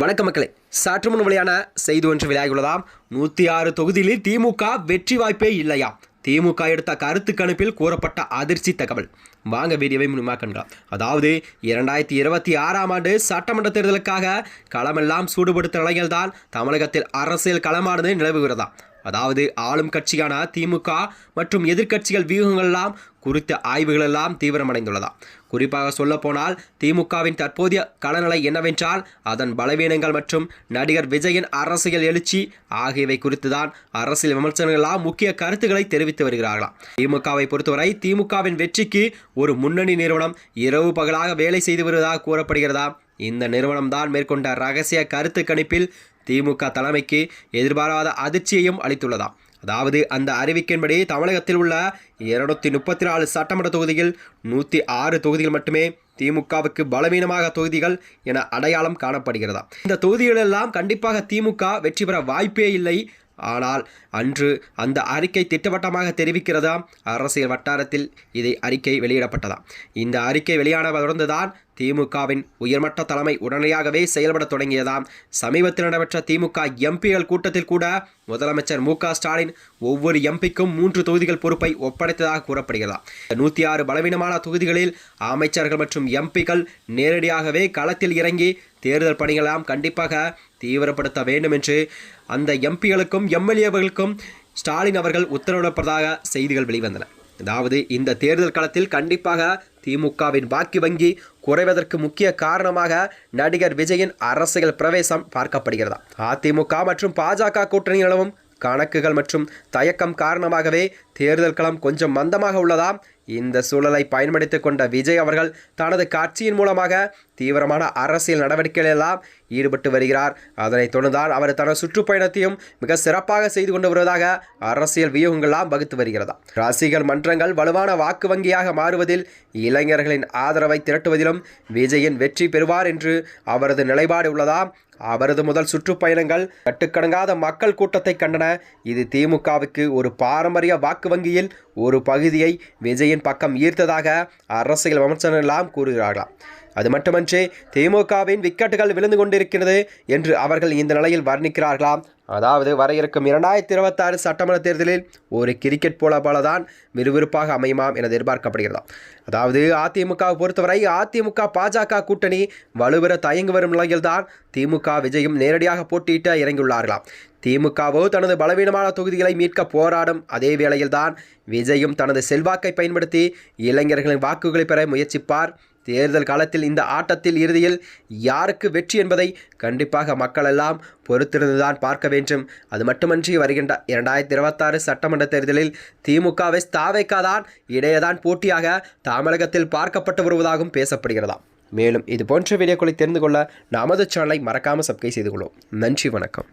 வணக்க மக்களே. சற்று முன் வெளியான செய்தி ஒன்று வெளியாகியுள்ளதாம். நூற்றி ஆறு தொகுதியில் திமுக வெற்றி வாய்ப்பே இல்லையா? திமுக எடுத்த கருத்து கணிப்பில் கூறப்பட்ட அதிர்ச்சி தகவல். வாங்க வீடியோவை முன்னுமா கண்களாம் அதாவது இரண்டாயிரத்தி இருபத்தி ஆறாம் ஆண்டு சட்டமன்ற தேர்தலுக்காக களமெல்லாம் சூடுபடுத்த நிலையில்தான் தமிழகத்தில் அரசியல் களமானது நிலவுகிறதா அதாவது ஆளும் கட்சியான திமுக மற்றும் எதிர்க்கட்சிகள் வியூகங்கள் எல்லாம் குறித்த ஆய்வுகள் எல்லாம் குறிப்பாக சொல்லப்போனால் திமுகவின் தற்போதைய களநிலை என்னவென்றால் அதன் பலவீனங்கள் மற்றும் நடிகர் விஜயின் அரசியல் எழுச்சி ஆகியவை குறித்துதான் அரசியல் விமர்சனங்களாம் முக்கிய கருத்துக்களை தெரிவித்து வருகிறார்களாம் திமுகவை பொறுத்தவரை திமுகவின் வெற்றிக்கு ஒரு முன்னணி நிறுவனம் இரவு பகலாக வேலை செய்து வருவதாக கூறப்படுகிறதா. இந்த நிறுவனம் தான் மேற்கொண்ட ரகசிய கருத்து கணிப்பில் திமுக தலைமைக்கு எதிர்பாராத அதிர்ச்சியையும் அளித்துள்ளதாம் அதாவது அந்த அறிவிக்கையின்படி தமிழகத்தில் உள்ள இருநூத்தி முப்பத்தி நாலு சட்டமன்ற தொகுதியில் நூற்றி ஆறு தொகுதிகள் மட்டுமே திமுகவுக்கு பலவீனமாக தொகுதிகள் என அடையாளம் காணப்படுகிறதா? இந்த தொகுதிகளெல்லாம் கண்டிப்பாக திமுக வெற்றி பெற வாய்ப்பே இல்லை ஆனால் அன்று அந்த அறிக்கை திட்டவட்டமாக தெரிவிக்கிறதாம் அரசியல் வட்டாரத்தில் இதை அறிக்கை வெளியிடப்பட்டதாம் இந்த அறிக்கை வெளியான தொடர்ந்துதான் திமுகவின் உயர்மட்ட தலைமை உடனடியாகவே செயல்பட தொடங்கியதாம் சமீபத்தில் நடைபெற்ற திமுக எம்பிகள் கூட்டத்தில் கூட முதலமைச்சர் மு ஸ்டாலின் ஒவ்வொரு எம்பிக்கும் மூன்று தொகுதிகள் பொறுப்பை ஒப்படைத்ததாக கூறப்படுகிறதாம் நூற்றி ஆறு பலவீனமான தொகுதிகளில் அமைச்சர்கள் மற்றும் எம்பிக்கள் நேரடியாகவே களத்தில் இறங்கி தேர்தல் பணிகளெல்லாம் கண்டிப்பாக தீவிரப்படுத்த வேண்டும் என்று அந்த எம்பிகளுக்கும் எம்எல்ஏகளுக்கும் ஸ்டாலின் அவர்கள் உத்தரவிடப்பட்டதாக செய்திகள் வெளிவந்தன. அதாவது இந்த தேர்தல் களத்தில் கண்டிப்பாக திமுகவின் வாக்கு வங்கி குறைவதற்கு முக்கிய காரணமாக நடிகர் விஜயின் அரசியல் பிரவேசம் பார்க்கப்படுகிறதா? அதிமுக மற்றும் பாஜக கூட்டணி நிலவும் கணக்குகள் மற்றும் தயக்கம் காரணமாகவே தேர்தல் களம் கொஞ்சம் மந்தமாக உள்ளதாம் இந்த சூழலை பயன்படுத்தி கொண்ட விஜய் அவர்கள் தனது கட்சியின் மூலமாக தீவிரமான அரசியல் நடவடிக்கைகளெல்லாம் ஈடுபட்டு வருகிறார். அதனைத் தொடர்ந்தான் அவர் தனது சுற்றுப்பயணத்தையும் மிக சிறப்பாக செய்து கொண்டு வருவதாக அரசியல் வியூகங்கள்லாம் வகுத்து வருகிறதா ரசிகர் மன்றங்கள் வலுவான வாக்கு வங்கியாக மாறுவதில் இளைஞர்களின் ஆதரவை திரட்டுவதிலும் விஜயின் வெற்றி பெறுவார் என்று அவரது நிலைப்பாடு உள்ளதாம். அவரது முதல் சுற்றுப்பயணங்கள் கட்டுக்கடங்காத மக்கள் கூட்டத்தை கண்டன. இது திமுகவுக்கு ஒரு பாரம்பரிய வாக்கு வங்கியில் ஒரு பகுதியை விஜயின் பக்கம் ஈர்த்ததாக அரசியல் விமர்சனம் எல்லாம் கூறுகிறார்களாம் அது மட்டுமன்றி திமுகவின் விக்கெட்டுகள் விழுந்து கொண்டிருக்கிறது என்று அவர்கள் இந்த நிலையில் வர்ணிக்கிறார்களாம் அதாவது வர இருக்கும் இரண்டாயிரத்தி இருபத்தாறு சட்டமன்ற தேர்தலில் ஒரு கிரிக்கெட் போல போலதான் விறுவிறுப்பாக அமையுமாம் என எதிர்பார்க்கப்படுகிறதாம் அதாவது அதிமுகவை பொறுத்தவரை அதிமுக பாஜக கூட்டணி வலுவெற தயங்கி வரும் நிலையில்தான் திமுக விஜயும் நேரடியாக போட்டியிட்ட இறங்கியுள்ளார்களாம் திமுகவோ தனது பலவீனமான தொகுதிகளை மீட்க போராடும் அதே வேளையில்தான் விஜயும் தனது செல்வாக்கை பயன்படுத்தி இளைஞர்களின் வாக்குகளை பெற முயற்சிப்பார். தேர்தல் காலத்தில் இந்த ஆட்டத்தில் இறுதியில் யாருக்கு வெற்றி என்பதை கண்டிப்பாக மக்களெல்லாம் பொறுத்திருந்துதான் பார்க்க வேண்டும். அது மட்டுமன்றி வருகின்ற இரண்டாயிரத்தி இருபத்தாறு சட்டமன்ற தேர்தலில் திமுகவை ஸ்தாவைக்காதான் இடையேதான் போட்டியாக தமிழகத்தில் பார்க்கப்பட்டு வருவதாகவும் பேசப்படுகிறதாம். மேலும் இது போன்ற வீடியோக்களை தெரிந்து கொள்ள நமது சேனலை மறக்காமல் சப்ஸ்கிரைப் செய்து கொள்வோம். நன்றி வணக்கம்.